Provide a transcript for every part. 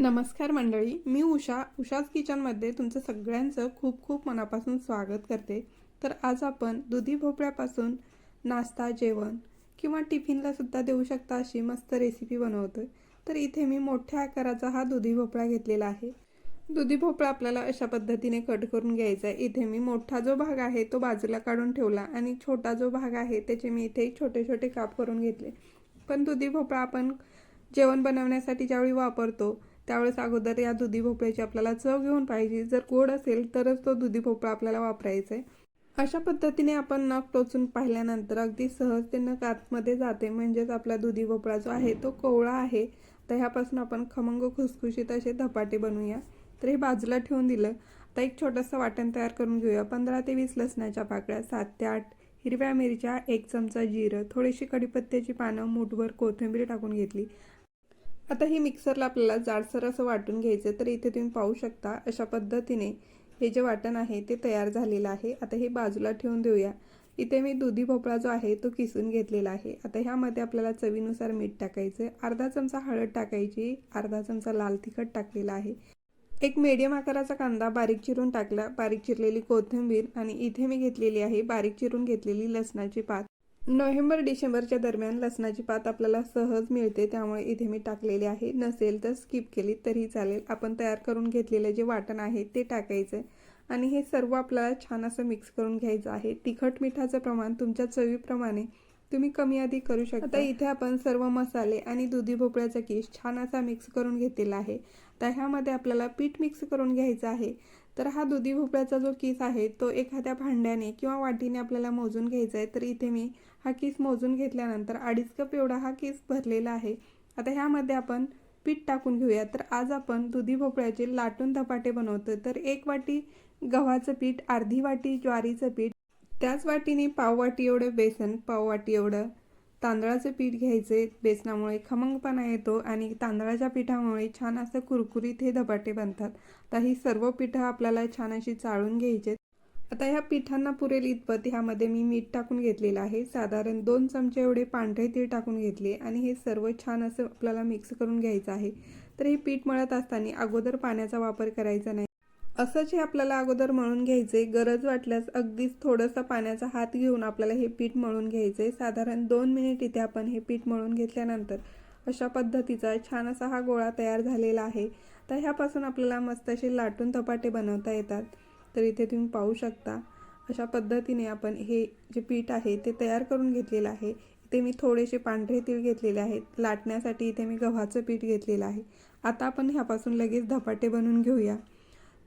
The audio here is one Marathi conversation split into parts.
नमस्कार मंडळी मी उषा. उषाच किचनमध्ये तुमचं सगळ्यांचं खूप खूप मनापासून स्वागत करते. तर आज आपण दुधी भोपळ्यापासून नाश्ता जेवण किंवा टिफिनला सुद्धा देऊ शकता अशी मस्त रेसिपी बनवतो तर इथे मी मोठ्या आकाराचा हा दुधी भोपळा घेतलेला आहे. दुधी भोपळा आपल्याला अशा पद्धतीने कट करून घ्यायचा आहे. इथे मी मोठा जो भाग आहे तो बाजूला काढून ठेवला आणि छोटा जो भाग आहे त्याचे मी इथे छोटे छोटे काप करून घेतले. पण दुधी भोपळा आपण जेवण बनवण्यासाठी ज्यावेळी वापरतो त्यावेळेस अगोदर या दुधी भोपळ्याची आपल्याला चव घेऊन पाहिजे. जर गोड असेल तरच तो दुधी भोपळा आपल्याला वापरायचा आहे. अशा पद्धतीने आपण नख टोचून पाहिल्यानंतर अगदी सहज ते नख आतमध्ये जाते. म्हणजेच आपला दुधी भोपळा जो आहे तो कोवळा आहे. तर ह्यापासून आपण खमंग खुसखुशीत असे धपाटे बनवूया. तर हे बाजूला ठेवून दिलं. आता एक छोटंसं वाटण तयार करून घेऊया. पंधरा ते वीस लसणाच्या पाकळ्या सात ते आठ हिरव्या मिरच्या एक चमचा जिरं थोडीशी कढीपत्त्याची पानं मूठभर कोथिंबीर टाकून घेतली. आता हे मिक्सरला आपल्याला जाडसर असं वाटून घ्यायचं तर इथे तुम्ही पाहू शकता अशा पद्धतीने हे जे वाटण आहे ते तयार झालेलं आहे. आता हे बाजूला ठेवून देऊया. इथे मी दुधी भोपळा जो आहे तो किसून घेतलेला आहे. आता ह्यामध्ये आपल्याला चवीनुसार मीठ टाकायचं अर्धा चमचा हळद टाकायची अर्धा चमचा लाल तिखट टाकलेला आहे. एक मीडियम आकाराचा कांदा बारीक चिरून टाकला. बारीक चिरलेली कोथिंबीर आणि इथे मी घेतलेली आहे बारीक चिरून घेतलेली लसणाची पात. नोव्हेंबर डिसेंबरच्या दरम्यान लसणाची पात आपल्याला सहज मिळते त्यामुळे इथे मी टाकलेली आहे. नसेल तर स्किप केली तरी चालेल. आपण तयार करून घेतलेलं जे वाटण आहे ते टाकायचं. आणि हे सर्व आपल्याला छान असं मिक्स करून घ्यायचं आहे. तिखट मिठाचं प्रमाण तुमच्या चवीप्रमाणे तुम्ही कमी अधिक करू शकता. इथे आपण सर्व मसाले आणि दुधी भोपळ्याचा किस छान असा मिक्स करून घेतलेला आहे. तर ह्यामध्ये आपल्याला पीठ मिक्स करून घ्यायचं आहे. तर हा दुधी भोपळ्याचा जो किस आहे तो एखाद्या भांड्याने किंवा वाटीने आपल्याला मोजून घ्यायचा आहे. तर इथे मी हा किस मोजून घेतल्यानंतर अडीच कप एवढा हा किस भरलेला आहे. आता ह्यामध्ये आपण पीठ टाकून घेऊया. तर आज आपण दुधी भोपळ्याचे लाटून धपाटे बनवतो तर एक वाटी गव्हाचं पीठ अर्धी वाटी ज्वारीचं पीठ त्याच वाटीने पाववाटी एवढं बेसन पाववाटी एवढं. तांदळाचं पीठ घ्यायचे बेसनामुळे खमंगपणा येतो आणि तांदळाच्या पिठामुळे छान असं कुरकुरीत हे धपाटे बनतात. तर ही सर्व पिठं आपल्याला छान अशी चाळून घ्यायचे आता ह्या पिठांना पुरेल इतपत ह्यामध्ये मी मीठ टाकून घेतलेलं आहे. साधारण दोन चमचे एवढे पांढरे तीळ टाकून घेतले आणि हे सर्व छान असं आपल्याला मिक्स करून घ्यायचं आहे. तर हे पीठ मळत असताना अगोदर पाण्याचा वापर करायचा नाही. असं जे आपल्याला अगोदर मळून घ्यायचे गरज वाटल्यास अगदीच थोडंसं पाण्याचा हात घेऊन आपल्याला हे पीठ मळून घ्यायचे साधारण दोन मिनिट इथे आपण हे पीठ मळून घेतल्यानंतर अशा पद्धतीचा छान असा हा गोळा तयार झालेला आहे. तर ह्यापासून आपल्याला मस्त असे लाटून धपाटे बनवता येतात. तर इथे तुम्ही पाहू शकता अशा पद्धतीने आपण हे जे पीठ आहे ते तयार करून घेतलेलं आहे. इथे मी थोडेसे पांढरे तीळ घेतलेले आहेत. लाटण्यासाठी इथे मी गव्हाचं पीठ घेतलेलं आहे. आता आपण ह्यापासून लगेच धपाटे बनवून घेऊया.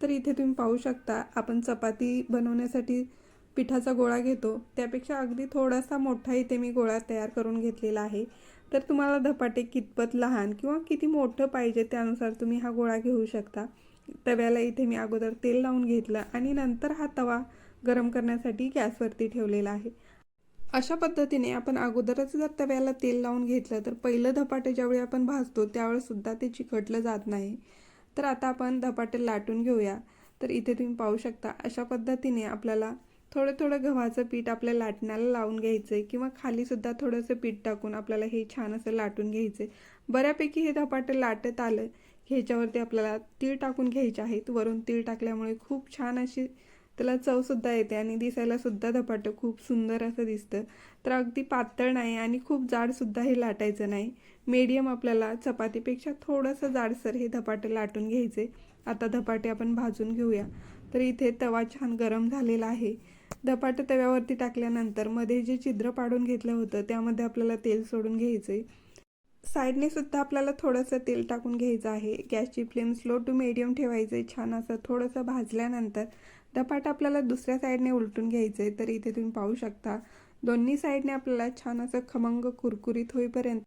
तर इथे तुम्ही पाहू शकता आपण चपाती बनवण्यासाठी पिठाचा गोळा घेतो. त्यापेक्षा अगदी थोडासा मोठा इथे मी गोळा तयार करून घेतलेला आहे. तर तुम्हाला धपाटे कितपत लहान किंवा किती मोठं पाहिजे त्यानुसार तुम्ही हा गोळा घेऊ शकता. तव्याला इथे मी अगोदर तेल लावून घेतलं आणि नंतर हा तवा गरम करण्यासाठी गॅसवरती ठेवलेला आहे. अशा पद्धतीने आपण अगोदरच जर तव्याला तेल लावून घेतलं तर पहिलं धपाटे ज्यावेळी आपण भाजतो त्यावेळेसुद्धा ते चिकटलं जात नाही. तर आता आपण धपाटे लाटून घेऊया. तर इथे तुम्ही पाहू शकता अशा पद्धतीने आपल्याला थोडं थोडं गव्हाचं पीठ आपल्या लाटण्याला लावून घ्यायचं आहे किंवा खालीसुद्धा थोडंसं पीठ टाकून आपल्याला हे छान असं लाटून घ्यायचं आहे बऱ्यापैकी हे धपाटे लाटत आलं ह्याच्यावरती आपल्याला तीळ टाकून घ्यायचे आहेत. वरून तीळ टाकल्यामुळे खूप छान अशी त्याला चवसुद्धा येते आणि दिसायला सुद्धा धपाटं खूप सुंदर असं दिसतं. तर अगदी पातळ नाही आणि खूप जाडसुद्धा हे लाटायचं नाही. मीडियम आपल्याला चपातीपेक्षा थोडंसं जाडसर हे धपाटे लाटून घ्यायचे. आता धपाटे आपण भाजून घेऊया. तर इथे तवा छान गरम झालेला आहे. धपाटं तव्यावरती टाकल्यानंतरमध्ये जे छिद्र पाडून घेतलं होतं त्यामध्ये आपल्याला तेल सोडून घ्यायचं आहे साईडने सुद्धा आपल्याला थोडंसं तेल टाकून घ्यायचं आहे. गॅसची फ्लेम स्लो टू मिडियम ठेवायचं आहे छान असं थोडंसं भाजल्यानंतर धपाट आपल्याला दुसऱ्या साईडने उलटून घ्यायचं आहे. तर इथे तुम्ही पाहू शकता दोन्ही साईडने आपल्याला छान असं खमंग कुरकुरीत होईपर्यंत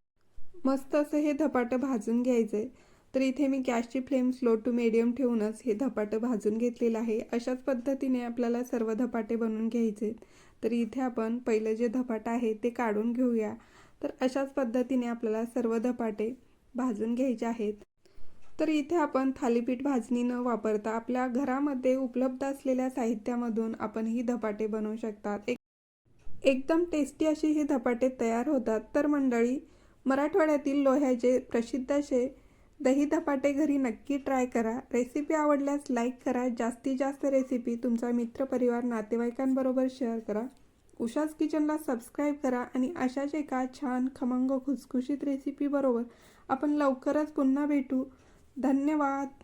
मस्त असं हे धपाटं भाजून घ्यायचं आहे. तर इथे मी गॅसची फ्लेम स्लो टू मिडियम ठेवूनच हे धपाटं भाजून घेतलेलं आहे. अशाच पद्धतीने आपल्याला सर्व धपाटे बनवून घ्यायचे तर इथे आपण पहिलं जे धपाटं आहे ते काढून घेऊया. तर अशाच पद्धतीने आपल्याला सर्व धपाटे भाजून घ्यायचे आहेत. तर इथे आपण थालीपीठ भाजणी न वापरता आपल्या घरामध्ये उपलब्ध असलेल्या साहित्यामधून आपण ही धपाटे बनवू शकतात. एक एकदम टेस्टी अशी हे धपाटे तयार होतात. तर मंडळी मराठवाड्यातील लोह्याचे प्रसिद्ध असे दही धपाटे घरी नक्की ट्राय करा. रेसिपी आवडल्यास लाईक करा. जास्तीत जास्त रेसिपी तुमचा मित्रपरिवार नातेवाईकांबरोबर शेअर करा. उषाच किचनला सबस्क्राईब करा आणि अशाच एका छान खमंग खुसखुशीत रेसिपीबरोबर आपण लवकरच पुन्हा भेटू. धन्यवाद.